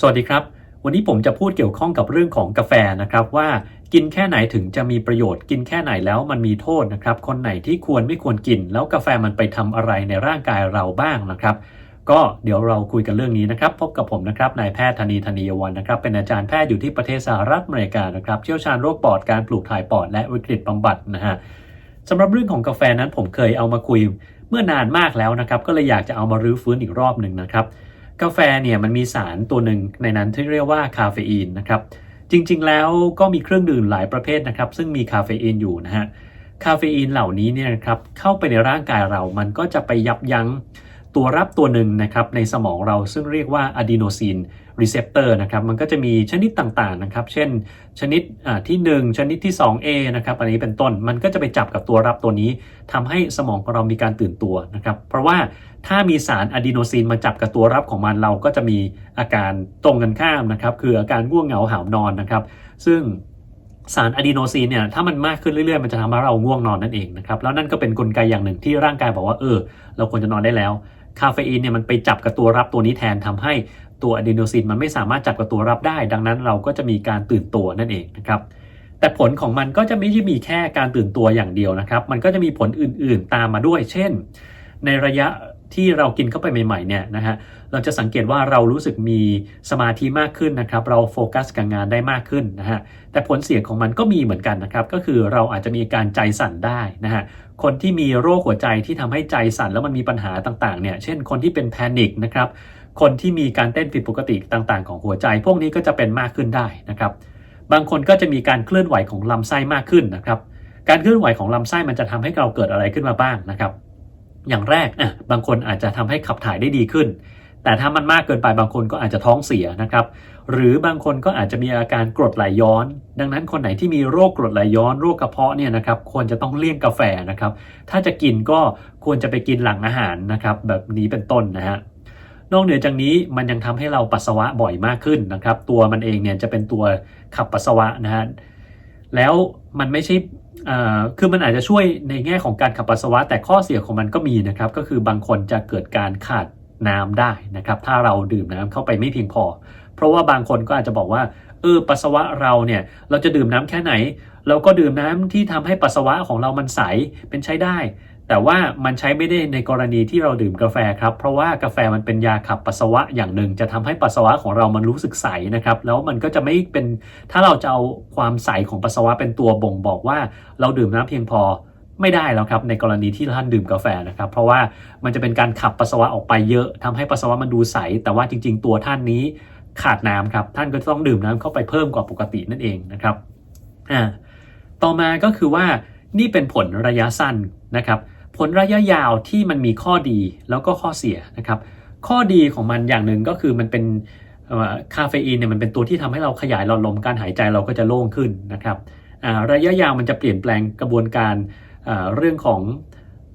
สวัสดีครับ วันนี้ผมจะพูดเกี่ยวข้องกับเรื่องของกาแฟนะครับว่ากินแค่ไหนถึงจะมีประโยชน์กินแค่ไหนแล้วมันมีโทษนะครับ คนไหนที่ควรไม่ควรกิน แล้วกาแฟมันไปทำอะไรในร่างกายเราบ้างนะครับ ก็เดี๋ยวเราคุยกันเรื่องนี้นะครับ พบกับผมนะครับนายแพทย์ธนีธนียวันนะครับเป็นอาจารย์แพทย์อยู่ที่ประเทศสหรัฐอเมริกานะครับเชี่ยวชาญโรคปอดการปลูกถ่ายปอดและวิกฤตบำบัดนะฮะสำหรับเรื่องของกาแฟนั้นผมเคยเอามาคุยเมื่อนานมากแล้วนะครับ ก็เลยอยากจะเอามารื้อฟื้นอีกรอบหนึ่งนะครับ กาแฟเนี่ยมันมีสารตัวหนึ่งในนั้นที่เรียกว่าคาเฟอีนนะครับ จริงๆแล้วก็มีเครื่องดื่มหลายประเภทนะครับ ซึ่งมีคาเฟอีนอยู่นะฮะ คาเฟอีนเหล่านี้เนี่ยครับเข้าไปในร่างกายเรา มันก็จะไปยับยั้ง ตัวรับตัวหนึ่งนะครับในสมองเราซึ่งเรียกว่าอะดีโนซีนรีเซพเตอร์นะครับมันก็จะมีชนิดต่างๆนะครับ เช่น ชนิดที่ 1 ชนิดที่ 2A นะครับอันนี้เป็นต้นมันก็จะไปจับกับตัวรับตัวนี้ทำให้สมองของเรามีการตื่นตัวนะครับเพราะว่าถ้ามีสารอะดีโนซีนมาจับกับตัวรับของมันเราก็จะมีอาการตรงกันข้ามนะครับคืออาการง่วงเหงาหาวนอนนะครับ ซึ่งสารอะดีโนซีนเนี่ยถ้ามันมากขึ้นเรื่อยๆ มันจะทำให้เราง่วงนอนนั่นเองนะครับแล้วนั่นก็เป็นนกลไกอย่างหนึ่งที่ร่างกายบอกว่าเออ เราควรจะนอนได้แล้ว คาเฟอีนเนี่ยมันไปจับกับตัวรับตัวนี้แทนทำให้ตัวอะดีโนซีนมันไม่สามารถจับกับตัวรับได้ ดังนั้นเราก็จะมีการตื่นตัวนั่นเองนะครับแต่ผลของมันก็จะไม่ใช่มีแค่การตื่นตัวอย่างเดียวนะครับ มันก็จะมีผลอื่นๆตามมาด้วย เช่น ในระยะที่เรากินเข้าไปใหม่ๆเนี่ยนะฮะเราจะสังเกตว่าเรารู้สึกมีสมาธิมากขึ้นนะครับ เราโฟกัสกับงานได้มากขึ้นนะฮะแต่ผลเสียของมันก็มีเหมือนกันนะครับ ก็คือเราอาจจะมีการใจสั่นได้นะฮะ คนที่มีโรคหัวใจที่ทำให้ใจสั่นแล้วมันมีปัญหาต่างๆเนี่ยเช่นคนที่เป็นแพนิคนะครับคนที่มีการเต้นผิดปกติต่างๆ ของหัวใจ พวกนี้ก็จะเป็นมากขึ้นได้นะครับ บางคนก็จะมีการเคลื่อนไหวของลำไส้มากขึ้นนะครับการเคลื่อนไหวของลำไส้มันจะทำให้เราเกิดอะไรขึ้นมาบ้างนะครับ อย่างแรกอะบางคนอาจจะทำให้ขับถ่ายได้ดีขึ้น แต่ถ้ามันมากเกินไปบางคนก็อาจจะท้องเสียนะครับ หรือบางคนก็อาจจะมีอาการกรดไหลย้อน ดังนั้นคนไหนที่มีโรคกรดไหลย้อนโรคกระเพาะเนี่ยนะครับควรจะต้องเลี่ยงกาแฟนะครับ ถ้าจะกินก็ควรจะไปกินหลังอาหารนะครับแบบนี้เป็นต้นนะฮะนอกเหนือจากนี้มันยังทำให้เราปัสสาวะบ่อยมากขึ้นนะครับ ตัวมันเองเนี่ยจะเป็นตัวขับปัสสาวะนะฮะแล้วมันไม่ใช่คือมันอาจจะช่วยในแง่ของการขับปัสสาวะแต่ข้อเสียของมันก็มีนะครับ ก็คือบางคนจะเกิดการขาด น้ำได้นะครับ ถ้าเราดื่มน้ำเข้าไปไม่เพียงพอ เพราะว่าบางคนก็อาจจะบอกว่าเออปัสสาวะเราเนี่ยเราจะดื่มน้ำแค่ไหน เราก็ดื่มน้ำที่ทำให้ปัสสาวะของเรามันใสเป็นใช้ได้ แต่ว่ามันใช้ไม่ได้ในกรณีที่เราดื่มกาแฟครับ เพราะว่ากาแฟมันเป็นยาขับปัสสาวะอย่างหนึ่ง จะทำให้ปัสสาวะของเรามันรู้สึกใสนะครับ แล้วมันก็จะไม่เป็นถ้าเราจะเอาความใสของปัสสาวะเป็นตัวบ่งบอกว่า เราดื่มน้ำเพียงพอ ไม่ได้แล้วครับในกรณีที่ท่านดื่มกาแฟนะครับ เพราะว่ามันจะเป็นการขับปัสสาวะออกไปเยอะทำให้ปัสสาวะมันดูใส แต่ว่าจริง ๆ ตัวท่านนี้ขาดน้ำครับ ท่านก็ต้องดื่มน้ำเข้าไปเพิ่มกว่าปกตินั่นเองนะครับอ่าต่อมาก็คือว่านี่เป็นผลระยะสั้นนะครับ ผลระยะยาวที่มันมีข้อดีแล้วก็ข้อเสียนะครับ ข้อดีของมันอย่างหนึ่งก็คือมันเป็นคาเฟอีนเนี่ยมันเป็นตัวที่ทำให้เราขยายหลอดลมการหายใจเราก็จะโล่งขึ้นนะครับระยะยาวมันจะเปลี่ยนแปลงกระบวนการ เรื่องของ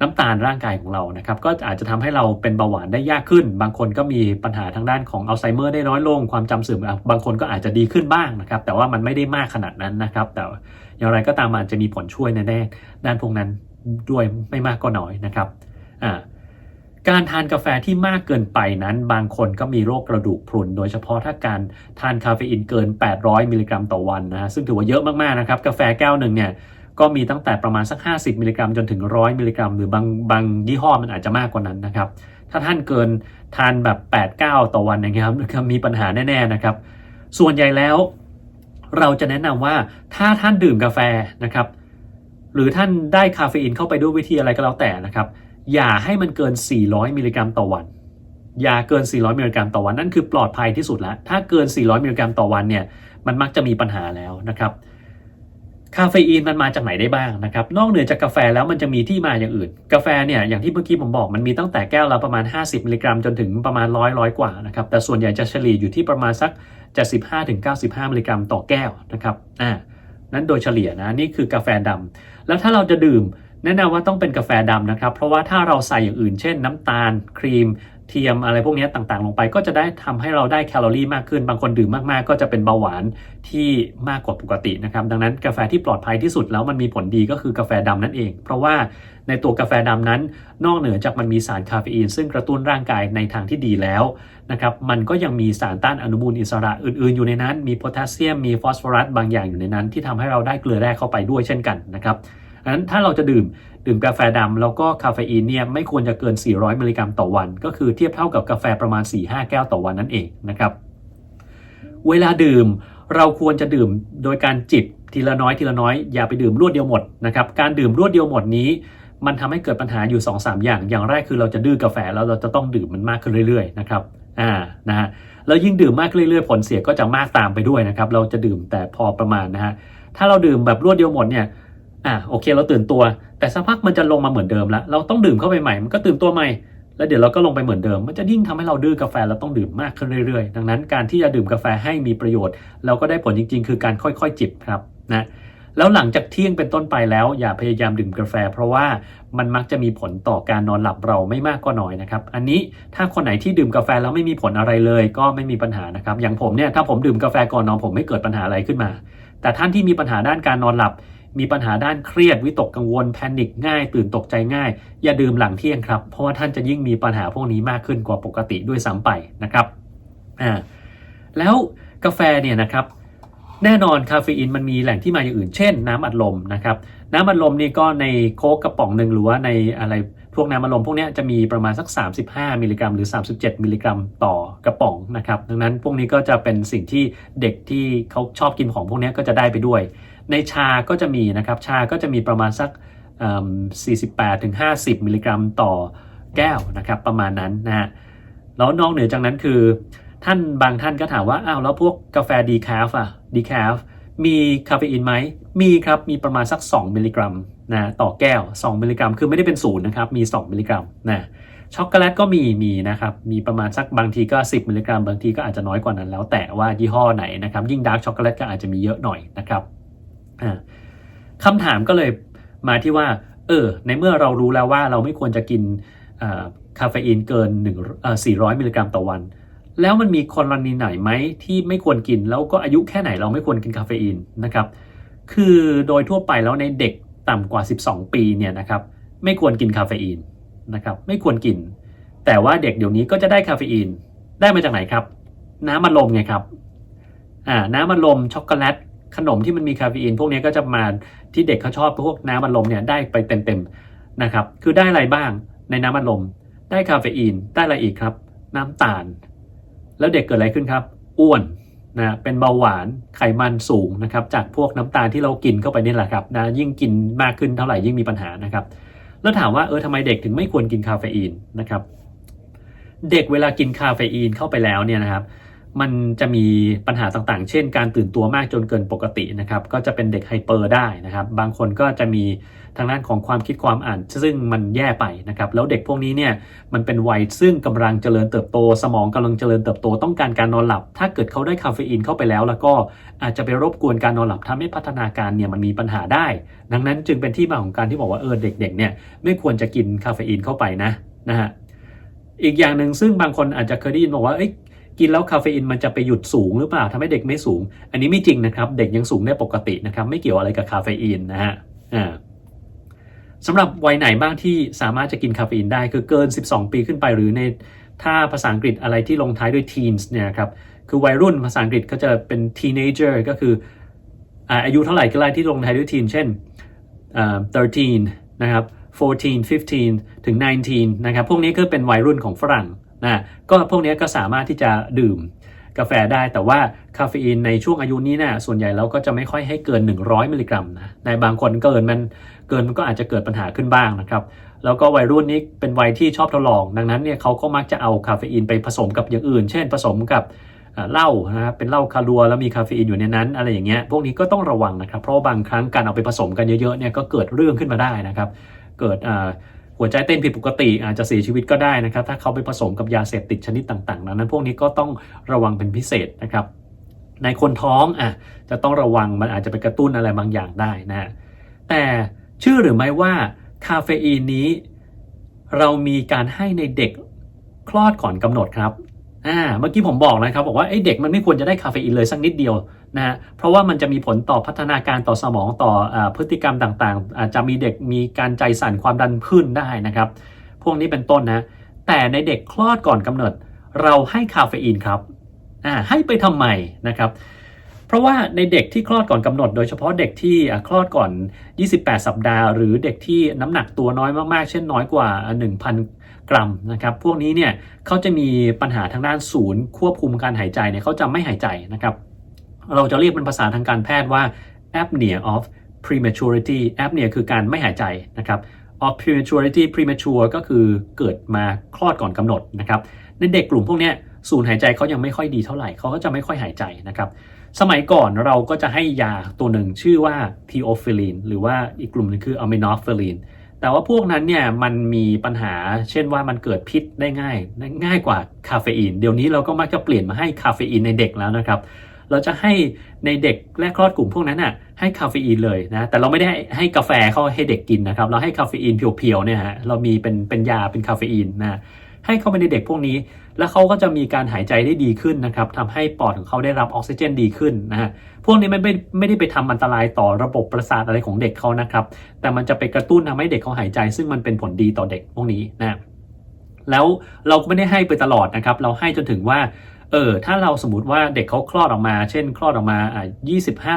น้ำตาลร่างกายของเรานะครับ ก็อาจจะทำให้เราเป็นเบาหวานได้ยากขึ้น บางคนก็มีปัญหาทางด้านของอัลไซเมอร์ได้น้อยลง ความจำเสื่อมบางคนก็อาจจะดีขึ้นบ้างนะครับ แต่ว่ามันไม่ได้มากขนาดนั้นนะครับ แต่อย่างไรก็ตามมันจะมีผลช่วยในแน่ด้านพวกนั้นด้วยไม่มากก็น้อยนะครับการทานกาแฟที่มากเกินไปนั้น บางคนก็มีโรคกระดูกพรุน โดยเฉพาะถ้าการทานคาเฟอีนเกิน 800 มิลลิกรัมต่อวันนะซึ่งถือว่าเยอะมากๆนะครับ กาแฟแก้วหนึ่งเนี่ย ก็มีตั้งแต่ประมาณสัก 50 มิลลิกรัมจนถึง 100 มิลลิกรัม หรือบางบางยี่ห้อมันอาจจะมากกว่านั้นนะครับ ถ้าท่านเกินทานแบบ 8-9 ต่อวันนะครับมีปัญหาแน่ๆนะครับ ส่วนใหญ่แล้วเราจะแนะนำว่าถ้าท่านดื่มกาแฟนะครับ หรือท่านได้คาเฟอีนเข้าไปด้วยวิธีอะไรก็แล้วแต่นะครับ อย่าให้มันเกิน 400 มิลลิกรัมต่อวัน อย่าเกิน 400 มิลลิกรัมต่อวันนั่นคือปลอดภัยที่สุดแล้ว ถ้าเกิน 400 มิลลิกรัมต่อวันเนี่ยมันมักจะมีปัญหาแล้วนะครับ คาเฟอีนมันมาจากไหนได้บ้างนะครับ นอกเหนือจากกาแฟแล้วมันจะมีที่มาอย่างอื่น กาแฟเนี่ยอย่างที่เมื่อกี้ผมบอกมันมีตั้งแต่แก้วละประมาณ 50 มิลลิกรัมจนถึงประมาณ100ร้อยกว่านะครับ แต่ส่วนใหญ่จะเฉลี่ยอยู่ที่ประมาณสัก75-95 มิลลิกรัมต่อแก้วนะครับอ่านั้นโดยเฉลี่ยนะนี่คือกาแฟดำแล้วถ้าเราจะดื่มแนะนำว่าต้องเป็นกาแฟดำนะครับ เพราะว่าถ้าเราใส่อย่างอื่นเช่น น้ำตาล ครีม เทียมอะไรพวกนี้ต่างๆ ลงไปก็จะได้ทำให้เราได้แคลอรี่มากขึ้น บางคนดื่มมากๆ ก็จะเป็นเบาหวานที่มากกว่าปกตินะครับ ดังนั้นกาแฟที่ปลอดภัยที่สุดแล้วมันมีผลดีก็คือกาแฟดำนั่นเอง เพราะว่าในตัวกาแฟดำนั้น นอกเหนือจากมันมีสารคาเฟอีน ซึ่งกระตุ้นร่างกายในทางที่ดีแล้วนะครับมันก็ยังมีสารต้านอนุมูลอิสระอื่นๆ อยู่ในนั้น มีโพแทสเซียมมีฟอสฟอรัสบางอย่างอยู่ในนั้น ที่ทำให้เราได้เกลือแร่เข้าไปด้วยเช่นกันนะครับ ดังนั้นถ้าเราจะดื่มดื่มกาแฟดำแล้วก็คาเฟอีนเนี่ยไม่ควรจะเกิน 400 มิลลิกรัมต่อวัน ก็คือเทียบเท่ากับกาแฟประมาณ 4-5 แก้วต่อวันนั่นเองนะครับเวลาดื่มเราควรจะดื่มโดยการจิบทีละน้อยทีละน้อยอย่าไปดื่มรวดเดียวหมดนะครับการดื่มรวดเดียวหมดนี้ มันทำให้เกิดปัญหาอยู่ 2-3 อย่าง อย่างแรกคือเราจะดื้อกาแฟแล้วเราจะต้องดื่มมันมากขึ้นเรื่อยๆนะครับอ่านะฮะแล้วยิ่งดื่มมากเรื่อยๆ ผลเสียก็จะมากตามไปด้วยนะครับ เราจะดื่มแต่พอประมาณนะฮะถ้าเราดื่มแบบรวดเดียวหมดเนี่ย อ่าโอเคเราตื่นตัว แต่สักพักมันจะลงมาเหมือนเดิมแล้ว เราต้องดื่มเข้าไปใหม่มันก็ตื่นตัวใหม่ แล้วเดี๋ยวเราก็ลงไปเหมือนเดิม มันจะยิ่งทำให้เราดื้อกาแฟเราต้องดื่มมากขึ้นเรื่อยๆ ดังนั้นการที่จะดื่มกาแฟให้มีประโยชน์ เราก็ได้ผลจริง ๆ คือการค่อยๆจิบครับนะแล้วหลังจากเที่ยงเป็นต้นไปแล้ว อย่าพยายามดื่มกาแฟ เพราะว่ามันมักจะมีผลต่อการนอนหลับเราไม่มากก็น้อยนะครับ อันนี้ถ้าคนไหนที่ดื่มกาแฟแล้วไม่มีผลอะไรเลย ก็ไม่มีปัญหานะครับ อย่างผมเนี่ยถ้าผมดื่มกาแฟก่อนนอนผมไม่เกิดปัญหาอะไรขึ้นมา แต่ท่านที่มีปัญหาด้านการนอนหลับ มีปัญหาด้านเครียดวิตกกังวลแพนิคง่าย ตื่นตกใจง่าย อย่าดื่มหลังเที่ยงครับ เพราะว่าท่านจะยิ่งมีปัญหาพวกนี้มากขึ้นกว่าปกติด้วยซ้ำไปนะครับอ่าแล้วกาแฟเนี่ยนะครับแน่นอนคาเฟอีนมันมีแหล่งที่มาอย่างอื่น เช่น น้ำอัดลมนะครับน้ำอัดลมนี่ก็ในโค้กกระป๋องหนึ่งหรือว่าในอะไรพวกน้ำอัดลมพวกนี้จะมีประมาณสัก 35 มิลลิกรัมหรือ 37 มิลลิกรัมต่อกระป๋องนะครับดังนั้นพวกนี้ก็จะเป็นสิ่งที่เด็กที่เขาชอบกินของพวกนี้ก็จะได้ไปด้วย ในชาก็จะมีนะครับ ชาก็จะมีประมาณสัก 48ถึง50 มิลลิกรัมต่อแก้วนะครับ ประมาณนั้นนะฮะแล้วนอกเหนือจากนั้นคือ ท่านบางท่านก็ถามว่าอ้าวแล้วพวกกาแฟดีคาฟอะดีคาฟมีคาเฟอีนไหม มีครับ มีประมาณสัก 2 มิลลิกรัมนะต่อแก้ว 2 มิลลิกรัม คือไม่ได้เป็นศูนย์นะครับ มี 2 มิลลิกรัมนะช็อกโกแลตก็มีมีนะครับ มีประมาณสักบางทีก็ 10 มิลลิกรัม บางทีก็อาจจะน้อยกว่านั้นแล้วแต่ว่ายี่ห้อไหนนะครับ ยิ่งดาร์กช็อกโกแลตก็อาจจะมีเยอะหน่อยนะครับ คำถามก็เลยมาที่ว่า เออ ในเมื่อเรารู้แล้วว่าเราไม่ควรจะกินคาเฟอีนเกิน1เอ่อ400 มิลลิกรัมต่อวัน แล้วมันมีกรณีไหนไหมที่ไม่ควรกิน แล้วก็อายุแค่ไหนเราไม่ควรกินคาเฟอีนนะครับ คือโดยทั่วไปแล้วในเด็กต่ำกว่า 12 ปีเนี่ยนะครับไม่ควรกินคาเฟอีนนะครับไม่ควรกิน แต่ว่าเด็กเดี๋ยวนี้ก็จะได้คาเฟอีนได้มาจากไหนครับ น้ำมันลมไงครับอ่าน้ำมันลมช็อกโกแลต ขนมที่มันมีคาเฟอีนพวกนี้ก็จะมาที่เด็กเขาชอบพวกน้ำมันลมเนี่ยได้ไปเต็มๆนะครับ คือได้อะไรบ้างในน้ำมันลม ได้คาเฟอีนได้อะไรอีกครับ น้ำตาล แล้วเด็กเกิดอะไรขึ้นครับ อ้วนนะเป็นเบาหวานไขมันสูงนะครับ จากพวกน้ำตาลที่เรากินเข้าไปนี่แหละครับนะยิ่งกินมากขึ้นเท่าไหร่ยิ่งมีปัญหานะครับ แล้วถามว่าเออทำไมเด็กถึงไม่ควรกินคาเฟอีนนะครับ เด็กเวลากินคาเฟอีนเข้าไปแล้วเนี่ยนะครับ มันจะมีปัญหาต่างๆ เช่น การตื่นตัวมากจนเกินปกตินะครับ ก็จะเป็นเด็กไฮเปอร์ได้นะครับ บางคนก็จะมีทางด้านของความคิดความอ่าน ซึ่งมันแย่ไปนะครับ แล้วเด็กพวกนี้เนี่ยมันเป็นวัยซึ่งกำลังเจริญเติบโต สมองกำลังเจริญเติบโตต้องการการนอนหลับ ถ้าเกิดเขาได้คาเฟอีนเข้าไปแล้ว แล้วก็อาจจะไปรบกวนการนอนหลับทำให้พัฒนาการเนี่ยมันมีปัญหาได้ ดังนั้นจึงเป็นที่มาของการที่บอกว่าเออเด็กๆเนี่ยไม่ควรจะกินคาเฟอีนเข้าไปนะนะฮะอีกอย่างหนึ่งซึ่งบางคนอาจจะเคยได้ยินบอกว่าเอ้ย กินแล้วคาเฟอีนมันจะไปหยุดสูงหรือเปล่าทำให้เด็กไม่สูง อันนี้ไม่จริงนะครับ เด็กยังสูงได้ปกตินะครับ ไม่เกี่ยวอะไรกับคาเฟอีนนะฮะอ่าสำหรับวัยไหนบ้างที่สามารถจะกินคาเฟอีนได้คือเกิน 12 ปีขึ้นไปหรือในถ้าภาษาอังกฤษอะไรที่ลงท้ายด้วย teens เนี่ยครับคือวัยรุ่นภาษาอังกฤษก็จะเป็น teenager ก็คืออายุเท่าไหร่ก็ได้ที่ลงท้ายด้วย teen เช่น 13 นะครับ 14 15 ถึง 19 นะครับ พวกนี้ก็เป็นวัยรุ่นของฝรั่ง นะก็พวกนี้ก็สามารถที่จะดื่มกาแฟได้แต่ว่าคาเฟอีนในช่วงอายุนี้นะส่วนใหญ่เราก็จะไม่ค่อยให้เกิน 100 มิลลิกรัมนะในบางคนเกินมันเกินมันก็อาจจะเกิดปัญหาขึ้นบ้างนะครับแล้วก็วัยรุ่นนี้เป็นวัยที่ชอบทดลอง ดังนั้นเนี่ยเขาก็มักจะเอาคาเฟอีนไปผสมกับอย่างอื่น เช่น ผสมกับเหล้านะครับเป็นเหล้าคารัวแล้วมีคาเฟอีนอยู่ในนั้น อะไรอย่างเงี้ยพวกนี้ก็ต้องระวังนะครับ เพราะบางครั้งการเอาไปผสมกันเยอะๆเนี่ยก็เกิดเรื่องขึ้นมาได้นะครับ เกิดอ่า หัวใจเต้นผิดปกติอาจจะเสียชีวิตก็ได้นะครับ ถ้าเขาไปผสมกับยาเสพติดชนิดต่างๆดังนั้นพวกนี้ก็ต้องระวังเป็นพิเศษนะครับ ในคนท้องอะจะต้องระวังมันอาจจะไปกระตุ้นอะไรบางอย่างได้นะฮะแต่เชื่อหรือไม่ว่าคาเฟอีนนี้ เรามีการให้ในเด็กคลอดก่อนกำหนดครับ อ่าเมื่อกี้ผมบอกนะครับบอกว่าไอ้เด็กมันไม่ควรจะได้คาเฟอีนเลยสักนิดเดียวนะฮะเพราะว่ามันจะมีผลต่อพัฒนาการต่อสมองต่ออพฤติกรรมต่างๆอาจจะมีเด็กมีการใจสั่นความดันขึ้นได้นะครับ พวกนี้เป็นต้นนะ แต่ในเด็กคลอดก่อนกำเนิด เราให้คาเฟอีนครับอ่าให้ไปทำไมนะครับ เพราะว่าในเด็กที่คลอดก่อนกำหนด โดยเฉพาะเด็กที่คลอดก่อน 28 สัปดาห์ หรือเด็กที่น้ำหนักตัวน้อยมากๆ เช่นน้อยกว่า 1,000 กรัมนะครับ พวกนี้เนี่ยเขาจะมีปัญหาทางด้านศูนย์ ควบคุมการหายใจเนี่ยเขาจะไม่หายใจนะครับ เราจะเรียกเป็นภาษาทางการแพทย์ว่า apnea of prematurity apnea คือการไม่หายใจนะครับ of prematurity premature ก็คือเกิดมาคลอดก่อนกำหนดนะครับ ในเด็กกลุ่มพวกนี้ยสูญหายใจเขายังไม่ค่อยดีเท่าไหร่เขาก็จะไม่ค่อยหายใจนะครับสมัยก่อนเราก็จะให้ยาตัวหนึ่งชื่อว่า theophylline หรือว่าอีกกลุ่มหนึงคือ aminophylline แต่ว่าพวกนั้นเนี่ยมันมีปัญหาเช่นว่ามันเกิดพิษได้ง่าย ง่ายกว่าคาเฟอีน เดี๋ยวนี้เราก็มักจะเปลี่ยนมาให้คาเฟอีนในเด็กแล้วนะครับ เราจะให้ในเด็กแรกคลอดกลุ่มพวกนั้นน่ะให้คาเฟอีนเลยนะแต่เราไม่ได้ให้ให้กาแฟเข้าให้เด็กกินนะครับ เราให้คาเฟอีนเพียวๆเนี่ยฮะเรามีเป็นเป็นยาเป็นคาเฟอีนนะ ให้เข้าไปในเด็กพวกนี้ แล้วเขาก็จะมีการหายใจได้ดีขึ้นนะครับทำให้ปอดของเขาได้รับออกซิเจนดีขึ้นนะฮะพวกนี้ไม่ไม่ไม่ได้ไปทำอันตรายต่อระบบประสาทอะไรของเด็กเขานะครับ แต่มันจะไปกระตุ้นทำให้เด็กเขาหายใจ ซึ่งมันเป็นผลดีต่อเด็กพวกนี้นะแล้วเราก็ไม่ได้ให้ไปตลอดนะครับ เราให้จนถึงว่าเออถ้าเราสมมติว่าเด็กเขาคลอดออกมา เช่น คลอดออกมาอ่า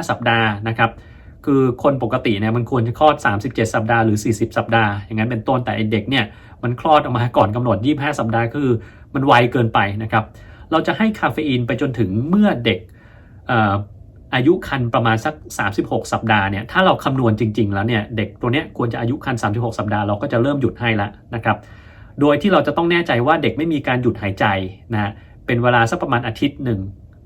25 สัปดาห์นะครับคือคนปกติเนี่ยมันควรจะคลอด 37 สัปดาห์หรือ 40 สัปดาห์ อย่างนั้นเป็นต้นแต่เด็กเนี่ย มันคลอดออกมาก่อนกำหนด 25 สัปดาห์คือมันไวเกินไปนะครับ เราจะให้คาเฟอีนไปจนถึงเมื่อเด็กอายุคันประมาณสัก 36 สัปดาห์เนี่ยถ้าเราคำนวณจริง ๆ แล้วเนี่ยเด็กตัวเนี้ยควรจะอายุคัน 36 สัปดาห์เราก็จะเริ่มหยุดให้แล้วนะครับโดยที่เราจะต้องแน่ใจว่าเด็กไม่มีการหยุดหายใจนะเป็นเวลาสักประมาณอาทิตย์หนึ่ง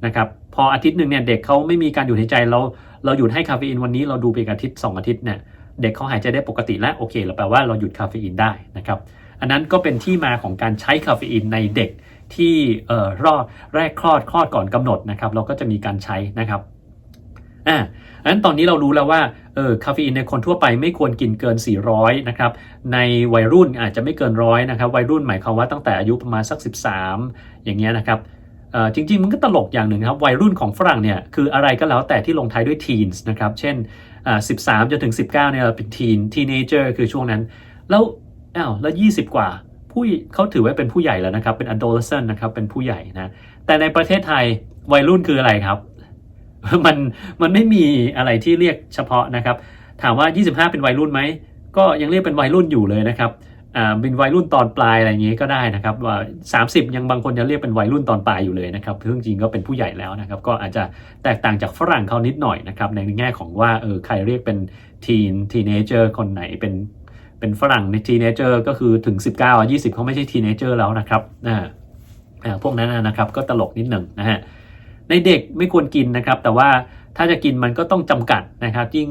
นะครับพออาทิตย์หนึ่งเนี่ยเด็กเขาไม่มีการหยุดหายใจเราเราหยุดให้คาเฟอีนวันนี้เราดูไปอีกอาทิตย์สองอาทิตย์เนี่ยเด็กเขาหายใจได้ปกติแล้วโอเคเราแปลว่าเราหยุดคาเฟอีนได้นะครับ อันนั้นก็เป็นที่มาของการใช้คาเฟอีนในเด็กที่ออรอดแรกคลอดคลอดก่อนกำหนดนะครับ เราก็จะมีการใช้นะครับอ่าอันนั้นตอนนี้เรารู้แล้วว่าเออคาเฟอีนในคนทั่วไปไม่ควรกินเกิน 400 นะครับ ในวัยรุ่นอาจจะไม่เกินร้อยนะครับ วัยรุ่นหมายความว่าตั้งแต่อายุประมาณสัก 13 อย่างเงี้ยนะครับเออจริงๆ มันก็ตลกอย่างหนึ่งครับ วัยรุ่นของฝรั่งเนี่ยคืออะไรก็แล้วแต่ที่ลงท้ายด้วย teens นะครับ เช่นอ่า13 จนถึง 19 เนี่ยเราเป็น teen teenager คือช่วงนั้น แล้ว อ้าวแล้ว 20 กว่าผู้เขาถือว่าเป็นผู้ใหญ่แล้วนะครับ เป็น adolescent นะครับเป็นผู้ใหญ่นะ แต่ในประเทศไทยวัยรุ่นคืออะไรครับ มันมันไม่มีอะไรที่เรียกเฉพาะนะครับ ถามว่า 25 เป็นวัยรุ่นไหมก็ยังเรียกเป็นวัยรุ่นอยู่เลยนะครับอ่าเป็นวัยรุ่นตอนปลายอะไรอย่างงี้ก็ได้นะครับ ว่า 30 ยังบางคนจะเรียกเป็นวัยรุ่นตอนปลายอยู่เลยนะครับซึ่งจริงก็เป็นผู้ใหญ่แล้วนะครับ ก็อาจจะแตกต่างจากฝรั่งเขานิดหน่อยนะครับในแง่ของว่าเออใครเรียกเป็นทีนทีเนเจอร์คนไหนเป็น เป็นฝรั่งในทีเนเจอร์ก็คือถึง 19อะ20 เขาไม่ใช่ทีเนเจอร์แล้วนะครับอ่าพวกนั้นนะครับก็ตลกนิดหนึ่งนะฮะในเด็กไม่ควรกินนะครับ แต่ว่าถ้าจะกินมันก็ต้องจำกัดนะครับ ยิ่ง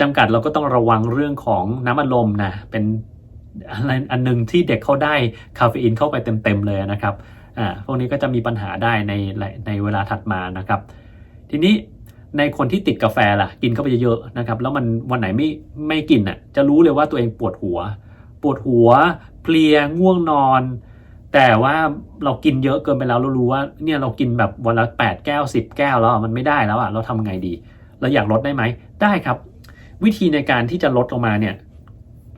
จำกัดเราก็ต้องระวังเรื่องของน้ำอัดลมนะเป็นอะไรอันหนึงที่เด็กเขาได้คาเฟอีนเข้าไปเต็มๆเลยนะครับอ่าพวกนี้ก็จะมีปัญหาได้ในในเวลาถัดมานะครับ ทีนี้ ในคนที่ติดกาแฟล่ะ กินเข้าไปเยอะๆนะครับ แล้วมันวันไหนไม่ไม่กินอะ จะรู้เลยว่าตัวเองปวดหัว ปวดหัว เพลียง่วงนอน แต่ว่าเรากินเยอะเกินไปแล้วเรารู้ว่า เนี่ยเรากินแบบวันละ8แก้ว10แก้วแล้วมันไม่ได้แล้วอะเราทำไงดี เราอยากลดได้ไหมได้ครับ วิธีในการที่จะลดลงมาเนี่ย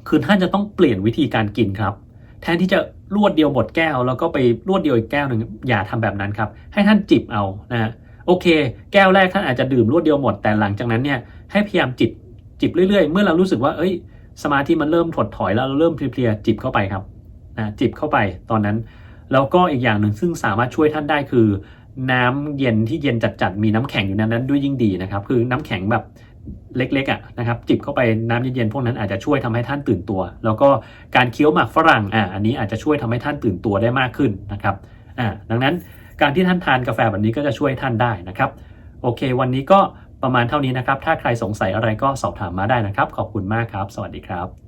คือท่านจะต้องเปลี่ยนวิธีการกินครับ แทนที่จะรวดเดียวหมดแก้ว แล้วก็ไปรวดเดียวอีกแก้วหนึ่งอย่าทำแบบนั้นครับ ให้ท่านจิบเอานะฮะ โอเค แก้วแรกท่านอาจจะดื่มรวดเดียวหมด แต่หลังจากนั้นเนี่ยให้พยายามจิบจิบเรื่อยๆ เมื่อเรารู้สึกว่า เอ้ย สมาธิมันเริ่มถดถอยแล้วเราเริ่มเพลียๆจิบเข้าไปครับนะจิบเข้าไปตอนนั้นแล้วก็อีกอย่างหนึ่งซึ่งสามารถช่วยท่านได้คือ น้ำเย็นที่เย็นจัดๆมีน้ำแข็งอยู่ในนั้นด้วยยิ่งดีนะครับ คือน้ำแข็งแบบเล็กๆอะนะครับจิบเข้าไปน้ำเย็นๆพวกนั้นอาจจะช่วยทำให้ท่านตื่นตัว แล้วก็การเคี้ยวหมากฝรั่งอ่าอันนี้อาจจะช่วยทำให้ท่านตื่นตัวได้มากขึ้นนะครับอ่าดังนั้น การที่ท่านทานกาแฟแบบนี้ก็จะช่วยท่านได้นะครับ โอเค วันนี้ก็ประมาณเท่านี้นะครับ ถ้าใครสงสัยอะไรก็สอบถามมาได้นะครับ ขอบคุณมากครับ สวัสดีครับ